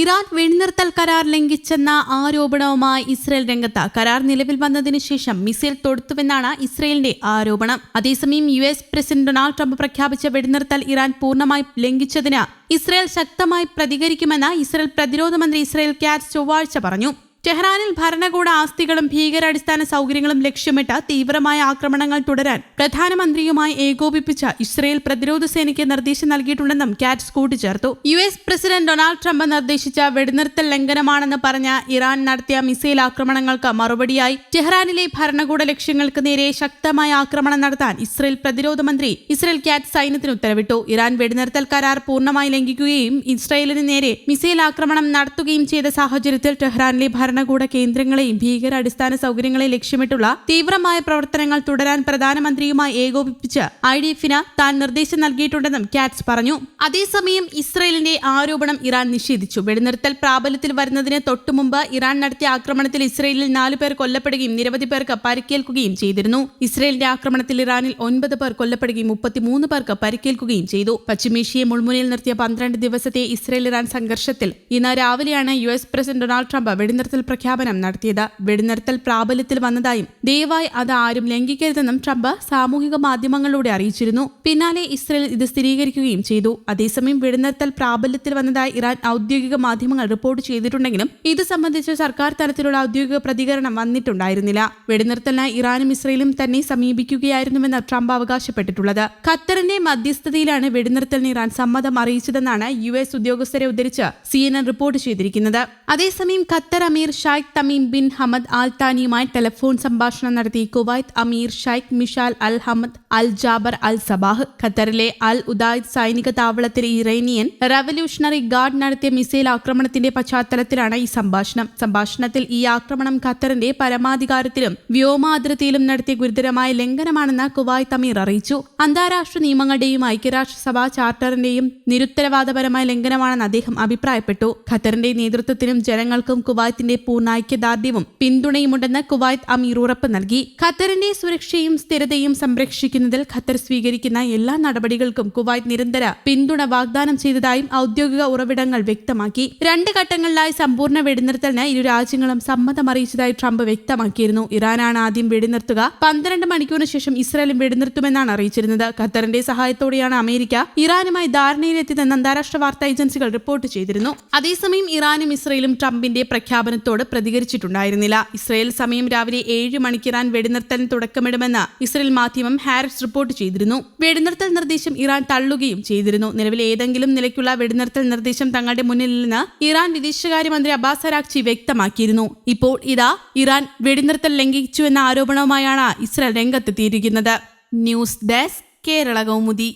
Iran വെടിനിർത്തൽ കരാർ ലംഘിച്ചെന്ന ആരോപണവുമായി ഇസ്രയേൽ രംഗത്ത് കരാർ നിലവിൽ വന്നതിന് ശേഷം മിസൈൽ തൊടുത്തുവെന്നാണ് ഇസ്രയേലിന്റെ ആരോപണം. അതേസമയം U S president Donald Trump പ്രഖ്യാപിച്ച വെടിനിർത്തൽ ഇറാൻ പൂർണമായി ലംഘിച്ചതിന് ഇസ്രയേൽ ശക്തമായി പ്രതികരിക്കുമെന്ന് ഇസ്രയേൽ പ്രതിരോധ മന്ത്രി ഇസ്രയേൽ കാറ്റ് ചൊവ്വാഴ്ച പറഞ്ഞു. ടെഹ്റാനിൽ ഭരണകൂട ആസ്തികളും ഭീകരാടിസ്ഥാന സൗകര്യങ്ങളും ലക്ഷ്യമിട്ട് തീവ്രമായ ആക്രമണങ്ങൾ തുടരാൻ പ്രധാനമന്ത്രിയുമായി ഏകോപിപ്പിച്ച ഇസ്രയേൽ പ്രതിരോധ സേനയ്ക്ക് നിർദ്ദേശം നൽകിയിട്ടുണ്ടെന്നും കാറ്റ്സ് കൂട്ടിച്ചേർത്തു. U S president Donald Trump നിർദ്ദേശിച്ച വെടിനിർത്തൽ ലംഘനമാണെന്ന് പറഞ്ഞ ഇറാൻ നടത്തിയ മിസൈൽ ആക്രമണങ്ങൾക്ക് മറുപടിയായി ടെഹ്റാനിലെ ഭരണകൂട ലക്ഷ്യങ്ങൾക്ക് നേരെ ശക്തമായ ആക്രമണം നടത്താൻ ഇസ്രയേൽ പ്രതിരോധ മന്ത്രി ഇസ്രയേൽ കാറ്റ് സൈന്യത്തിന് ഉത്തരവിട്ടു. ഇറാൻ വെടിനിർത്തൽ കരാർ പൂർണമായി ലംഘിക്കുകയും ഇസ്രയേലിന് നേരെ മിസൈൽ ആക്രമണം നടത്തുകയും ചെയ്ത സാഹചര്യത്തിൽ ടെഹ്റാനിലെ ഭരണകൂട കേന്ദ്രങ്ങളെയും ഭീകര അടിസ്ഥാന സൗകര്യങ്ങളെ ലക്ഷ്യമിട്ടുള്ള തീവ്രമായ പ്രവർത്തനങ്ങൾ തുടരാൻ പ്രധാനമന്ത്രിയുമായി ഏകോപിപ്പിച്ച് ഐ ഡി എഫിന് താൻ നിർദ്ദേശം നൽകിയിട്ടുണ്ടെന്നും കാറ്റ്സ് പറഞ്ഞു. അതേസമയം ഇസ്രയേലിന്റെ ആരോപണം ഇറാൻ നിഷേധിച്ചു. വെടിനിർത്തൽ പ്രാബല്യത്തിൽ വരുന്നതിന് തൊട്ടുമുമ്പ് ഇറാൻ നടത്തിയ ആക്രമണത്തിൽ ഇസ്രയേലിൽ നാലു പേർ കൊല്ലപ്പെടുകയും നിരവധി പേർക്ക് പരിക്കേൽക്കുകയും ചെയ്തിരുന്നു. ഇസ്രയേലിന്റെ ആക്രമണത്തിൽ ഇറാനിൽ ഒൻപത് പേർ കൊല്ലപ്പെടുകയും മുപ്പത്തിമൂന്ന് പേർക്ക് പരിക്കേൽക്കുകയും ചെയ്തു. പശ്ചിമേഷ്യയെ മുൾമുനയിൽ നിർത്തിയ പന്ത്രണ്ട് ദിവസത്തെ ഇസ്രയേൽ ഇറാൻ സംഘർഷത്തിൽ ഇന്ന് രാവിലെയാണ് U S president Donald Trump വെടിനിർത്തൽ പ്രഖ്യാപനം നടത്തിയത്. വെടിനിർത്തൽ പ്രാബല്യത്തിൽ വന്നതായും ദയവായി അത് ആരും ലംഘിക്കരുതെന്നും ട്രംപ് സാമൂഹിക മാധ്യമങ്ങളിലൂടെ അറിയിച്ചിരുന്നു. പിന്നാലെ ഇസ്രയേൽ ഇത് സ്ഥിരീകരിക്കുകയും ചെയ്തു. അതേസമയം വെടിനിർത്തൽ പ്രാബല്യത്തിൽ വന്നതായി ഇറാൻ ഔദ്യോഗിക മാധ്യമങ്ങൾ റിപ്പോർട്ട് ചെയ്തിട്ടുണ്ടെങ്കിലും ഇത് സംബന്ധിച്ച് സർക്കാർ തലത്തിലുള്ള ഔദ്യോഗിക പ്രതികരണം വന്നിട്ടുണ്ടായിരുന്നില്ല. വെടിനിർത്തലിനായി ഇറാനും ഇസ്രയേലും തന്നെ സമീപിക്കുകയായിരുന്നുവെന്ന് ട്രംപ് അവകാശപ്പെട്ടിട്ടുള്ളത്. ഖത്തറിന്റെ മധ്യസ്ഥതയിലാണ് വെടിനിർത്തലിന് ഇറാൻ സമ്മതം അറിയിച്ചതെന്നാണ് യു എസ് ഉദ്യോഗസ്ഥരെ ഉദ്ധരിച്ച് സി റിപ്പോർട്ട് ചെയ്തിരിക്കുന്നത്. അതേസമയം ഖത്തർ അമീർ Sheikh Tamim bin Hamad Al താനിയുമായി telephone സംഭാഷണം നടത്തി കുവൈത്ത് അമീർ Sheikh Mishal Al Hamad Al Jaber Al Sabah ഖത്തറിലെ അൽ ഉദായ് സൈനിക താവളത്തിൽ ഇറേനിയൻ റവല്യൂഷണറി ഗാർഡ് നടത്തിയ മിസൈൽ ആക്രമണത്തിന്റെ പശ്ചാത്തലത്തിലാണ് ഈ സംഭാഷണം. സംഭാഷണത്തിൽ ഈ ആക്രമണം ഖത്തറിന്റെ പരമാധികാരത്തിലും വ്യോമാതിർത്തിയിലും നടത്തിയ ഗുരുതരമായ ലംഘനമാണെന്ന് കുവൈത്ത് അമീർ അറിയിച്ചു. അന്താരാഷ്ട്ര നിയമങ്ങളുടെയും ഐക്യരാഷ്ട്രസഭാ ചാർട്ടറിന്റെയും നിരുത്തരവാദപരമായ ലംഘനമാണെന്ന് അദ്ദേഹം അഭിപ്രായപ്പെട്ടു. ഖത്തറിന്റെ നേതൃത്വത്തിനും ജനങ്ങൾക്കും കുവൈത്തിന്റെ പൂർണ ഐക്യദാർഢ്യവും പിന്തുണയുമുണ്ടെന്ന് കുവൈത്ത് അമീർ ഉറപ്പ് നൽകി. ഖത്തറിന്റെ സുരക്ഷയും സ്ഥിരതയും സംരക്ഷിക്കുന്നതിൽ ഖത്തർ സ്വീകരിക്കുന്ന എല്ലാ നടപടികൾക്കും കുവൈത്ത് നിരന്തര പിന്തുണ വാഗ്ദാനം ചെയ്തതായും ഔദ്യോഗിക ഉറവിടങ്ങൾ വ്യക്തമാക്കി. രണ്ട് ഘട്ടങ്ങളിലായി സമ്പൂർണ വെടിനിർത്തലിന് ഇരു രാജ്യങ്ങളും സമ്മതം അറിയിച്ചതായി ട്രംപ് വ്യക്തമാക്കിയിരുന്നു. ഇറാനാണ് ആദ്യം വെടിനിർത്തുക പന്ത്രണ്ട് മണിക്കൂറിന് ശേഷം ഇസ്രായേലും വെടിനിർത്തുമെന്നാണ് അറിയിച്ചിരുന്നത്. ഖത്തറിന്റെ സഹായത്തോടെയാണ് അമേരിക്ക ഇറാനുമായി ധാരണയിലെത്തിയതെന്ന് അന്താരാഷ്ട്ര വാർത്താ ഏജൻസികൾ റിപ്പോർട്ട് ചെയ്തിരുന്നു. അതേസമയം ഇറാനും ഇസ്രയേലും ട്രംപിന്റെ പ്രഖ്യാപനത്തോട് പ്രതികരിച്ചിട്ടുണ്ടായിരുന്നില്ല. ഇസ്രയേൽ സമയം രാവിലെ ഏഴ് മണിക്ക് ഇറാൻ വെടിനിർത്തലിന് തുടക്കമിടുമെന്ന് ഇസ്രയേൽ മാധ്യമം ഹാരിസ് റിപ്പോർട്ട് ചെയ്തിരുന്നു. വെടിനിർത്തൽ നിർദ്ദേശം ഇറാൻ തള്ളുകയും ചെയ്തിരുന്നു. നിലവിൽ ഏതെങ്കിലും നിലയ്ക്കുള്ള വെടിനിർത്തൽ നിർദ്ദേശം തങ്ങളുടെ മുന്നിൽ നിന്ന് ഇറാൻ വിദേശകാര്യമന്ത്രി അബ്ബാസ് അരാക്ചി വ്യക്തമാക്കിയിരുന്നു. ഇപ്പോൾ ഇതാ ഇറാൻ വെടിനിർത്തൽ ലംഘിച്ചു ലംഘിച്ചുവെന്ന ആരോപണവുമായാണ് Israel രംഗത്തെത്തിയിരിക്കുന്നത്. News desk Kerala Kaumudi.